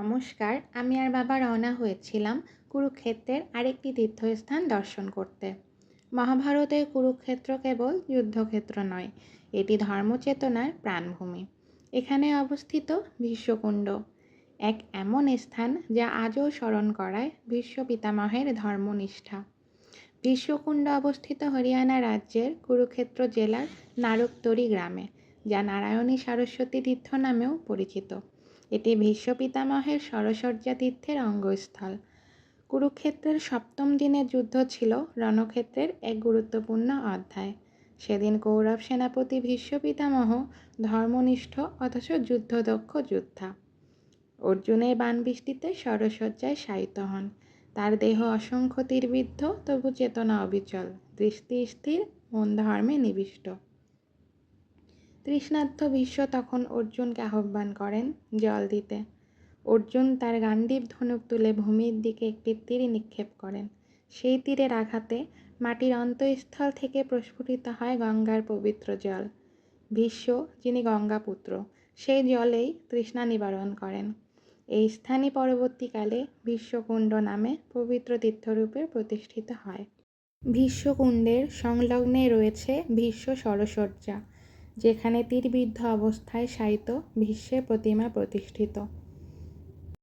নমস্কার, আমি আর বাবা রওনা হয়েছিলাম কুরুক্ষেত্রের আরেকটি তীর্থস্থান দর্শন করতে। মহাভারতের কুরুক্ষেত্র কেবল যুদ্ধক্ষেত্র নয়, এটি ধর্মচেতনার প্রাণভূমি। এখানে অবস্থিত ভীষ্মকুণ্ড, এক এমন স্থান যা আজও স্মরণ করায় ভীষ্ম পিতামহের ধর্মনিষ্ঠা। ভীষ্মকুণ্ড অবস্থিত হরিয়ানা রাজ্যের কুরুক্ষেত্র জেলার নারকতরি গ্রামে, যা নারায়ণী সরস্বতী তীর্থ নামেও পরিচিত। এটি ভীষ্ম পিতামহের সরসজ্জা তীর্থের অঙ্গস্থল। কুরুক্ষেত্রের সপ্তম দিনের যুদ্ধ ছিল রণক্ষেত্রের এক গুরুত্বপূর্ণ অধ্যায়। সেদিন কৌরব সেনাপতি ভীষ্ম পিতামহ ধর্মনিষ্ঠ অথচ যুদ্ধদক্ষ যোদ্ধা। অর্জুনের বাণবৃষ্টিতে সরসজ্জায় শায়িত হন। তার দেহ অসংখ্য তীরবিদ্ধ, তবু চেতনা অবিচল। দৃষ্টি স্থির, মন ধর্মে নিবিষ্ট। তৃষ্ণার্থ বিশ্ব তখন অর্জুনকে আহ্বান করেন জল দিতে। অর্জুন তার গান্ডীব ধনুক তুলে ভূমির দিকে একটি তীর নিক্ষেপ করেন। সেই তীরের আঘাতে মাটির অন্তঃস্থল থেকে প্রস্ফুটিত হয় গঙ্গার পবিত্র জল। ভীষ্ম যিনি গঙ্গাপুত্র সেই জলেই তৃষ্ণা নিবারণ করেন। এই স্থানই পরবর্তীকালে ভীষ্মকুণ্ড নামে পবিত্র তীর্থরূপে প্রতিষ্ঠিত হয়। ভীষ্মকুণ্ডের সংলগ্নে রয়েছে ভীষ্ম সরসজ্জা। যেখানে তীরবিদ্ধ অবস্থায় শায়িত ভীষ্মের প্রতিমা প্রতিষ্ঠিত।